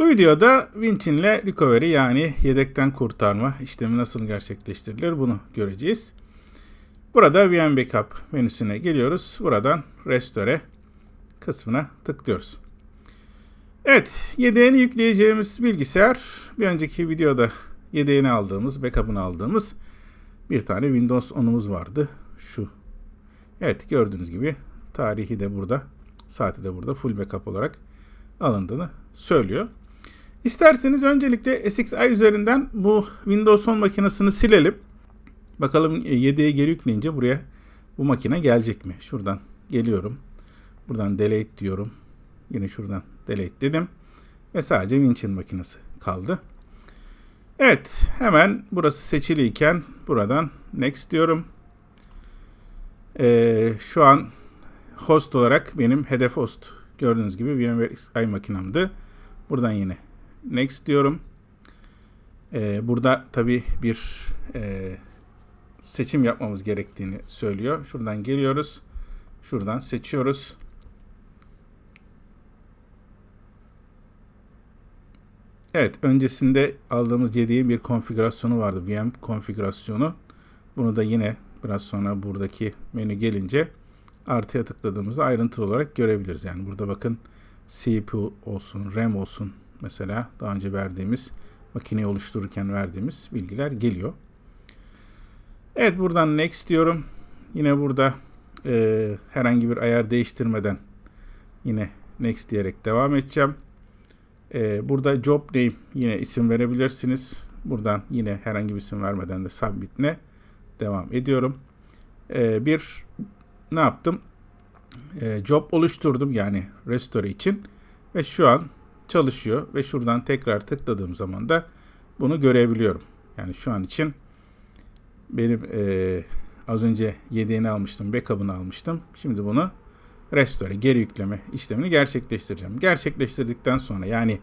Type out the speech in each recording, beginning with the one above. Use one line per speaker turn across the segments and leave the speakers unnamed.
Bu videoda Winch'inle recovery yani yedekten kurtarma işlemi nasıl gerçekleştirilir bunu göreceğiz. Burada VM Backup menüsüne geliyoruz. Buradan Restore kısmına tıklıyoruz. Evet, yedeğini yükleyeceğimiz bilgisayar bir önceki videoda yedeğini aldığımız, backup'ını aldığımız bir tane Windows 10'umuz vardı. Şu. Evet, gördüğünüz gibi tarihi de burada, saati de burada full backup olarak alındığını söylüyor. İsterseniz öncelikle SXI üzerinden bu Windows 10 makinesini silelim. Bakalım 7'ye geri yükleyince buraya bu makine gelecek mi? Şuradan geliyorum. Buradan delete diyorum. Yine şuradan delete dedim. Ve sadece Winch'in makinesi kaldı. Evet hemen burası seçiliyken buradan next diyorum. Ee, şu an host olarak benim hedef host gördüğünüz gibi VMware XI makinamdı. Buradan yine next diyorum. Ee, burada tabi bir e, seçim yapmamız gerektiğini söylüyor. Şuradan geliyoruz. Şuradan seçiyoruz. Evet, öncesinde aldığımız yedeğin bir konfigürasyonu vardı. VM konfigürasyonu. Bunu da yine biraz sonra buradaki menü gelince artıya tıkladığımızda ayrıntılı olarak görebiliriz. Yani burada bakın CPU olsun, RAM olsun mesela daha önce verdiğimiz makineyi oluştururken verdiğimiz bilgiler geliyor. Evet buradan next diyorum. Yine burada e, herhangi bir ayar değiştirmeden yine next diyerek devam edeceğim. E, burada job name yine isim verebilirsiniz. Buradan yine herhangi bir isim vermeden de submit'ne devam ediyorum. E, bir ne yaptım? E, job oluşturdum yani restore için ve şu an çalışıyor ve şuradan tekrar tıkladığım zaman da bunu görebiliyorum. Yani şu an için benim e, az önce yedeğini almıştım, backup'ını almıştım. Şimdi bunu restore, geri yükleme işlemini gerçekleştireceğim. Gerçekleştirdikten sonra yani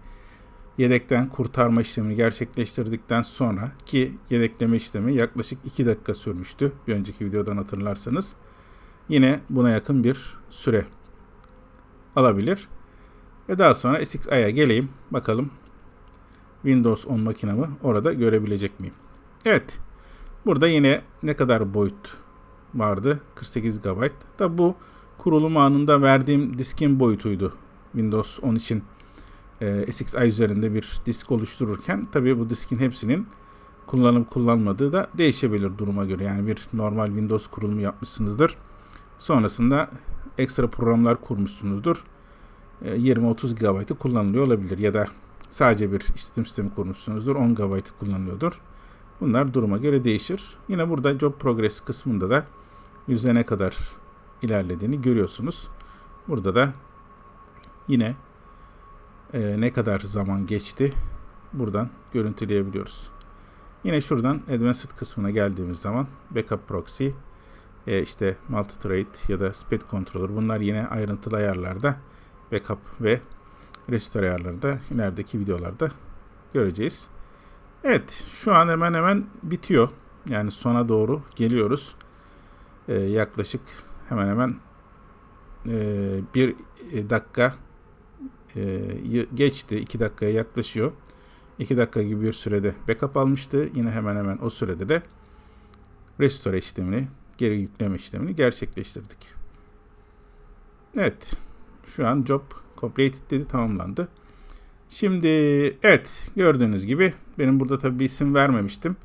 yedekten kurtarma işlemini gerçekleştirdikten sonra ki yedekleme işlemi yaklaşık 2 dakika sürmüştü. Bir önceki videodan hatırlarsanız. Yine buna yakın bir süre alabilir. Ve daha sonra SXI'ye geleyim. Bakalım Windows 10 makinamı orada görebilecek miyim? Evet. Burada yine ne kadar boyut vardı? 48 GB. Da bu kurulum anında verdiğim diskin boyutuydu. Windows 10 için e, SXI üzerinde bir disk oluştururken tabii bu diskin hepsinin kullanıp kullanmadığı da değişebilir duruma göre. Yani bir normal Windows kurulumu yapmışsınızdır. Sonrasında ekstra programlar kurmuşsunuzdur. 20-30 GB'ı kullanılıyor olabilir ya da sadece bir işletim sistemi kurmuşsunuzdur 10 GB kullanılıyordur. Bunlar duruma göre değişir. Yine burada Job Progress kısmında da yüzde ne kadar ilerlediğini görüyorsunuz. Burada da yine e, ne kadar zaman geçti buradan görüntüleyebiliyoruz. Yine şuradan Advanced kısmına geldiğimiz zaman Backup Proxy, e, işte Multi-Thread ya da Speed Controller bunlar yine ayrıntılı ayarlarda backup ve restore ayarları ilerideki videolarda göreceğiz. Evet şu an hemen hemen bitiyor. Yani sona doğru geliyoruz. Ee, yaklaşık hemen hemen e, bir dakika e, geçti. iki dakikaya yaklaşıyor. İki dakika gibi bir sürede backup almıştı. Yine hemen hemen o sürede de restore işlemini, geri yükleme işlemini gerçekleştirdik. Evet. Şu an job completed dedi tamamlandı. Şimdi evet gördüğünüz gibi benim burada tabi bir isim vermemiştim.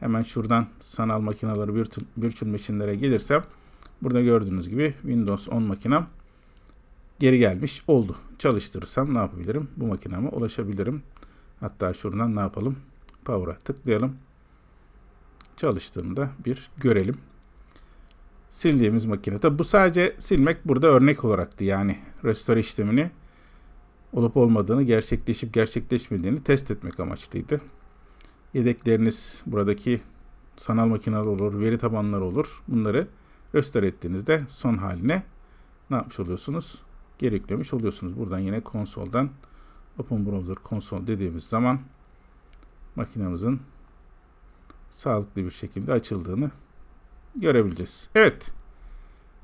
Hemen şuradan sanal makinaları virtual, virtual machine'lere gelirsem burada gördüğünüz gibi Windows 10 makinem geri gelmiş oldu. Çalıştırırsam ne yapabilirim? Bu makinama ulaşabilirim. Hatta şuradan ne yapalım? Power'a tıklayalım. Çalıştığında bir görelim sildiğimiz makine. Tabi bu sadece silmek burada örnek olaraktı. Yani restore işlemini olup olmadığını, gerçekleşip gerçekleşmediğini test etmek amaçlıydı. Yedekleriniz buradaki sanal makineler olur, veri tabanları olur. Bunları restore ettiğinizde son haline ne yapmış oluyorsunuz? Geri yüklemiş oluyorsunuz. Buradan yine konsoldan Open Browser Console dediğimiz zaman makinamızın sağlıklı bir şekilde açıldığını görebileceğiz. Evet.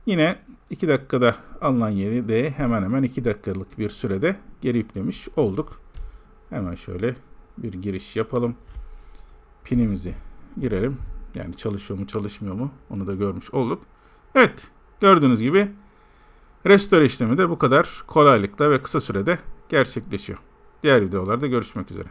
Yine 2 dakikada alınan yeri de hemen hemen 2 dakikalık bir sürede geri yüklemiş olduk. Hemen şöyle bir giriş yapalım. Pinimizi girelim. Yani çalışıyor mu çalışmıyor mu onu da görmüş olduk. Evet gördüğünüz gibi restore işlemi de bu kadar kolaylıkla ve kısa sürede gerçekleşiyor. Diğer videolarda görüşmek üzere.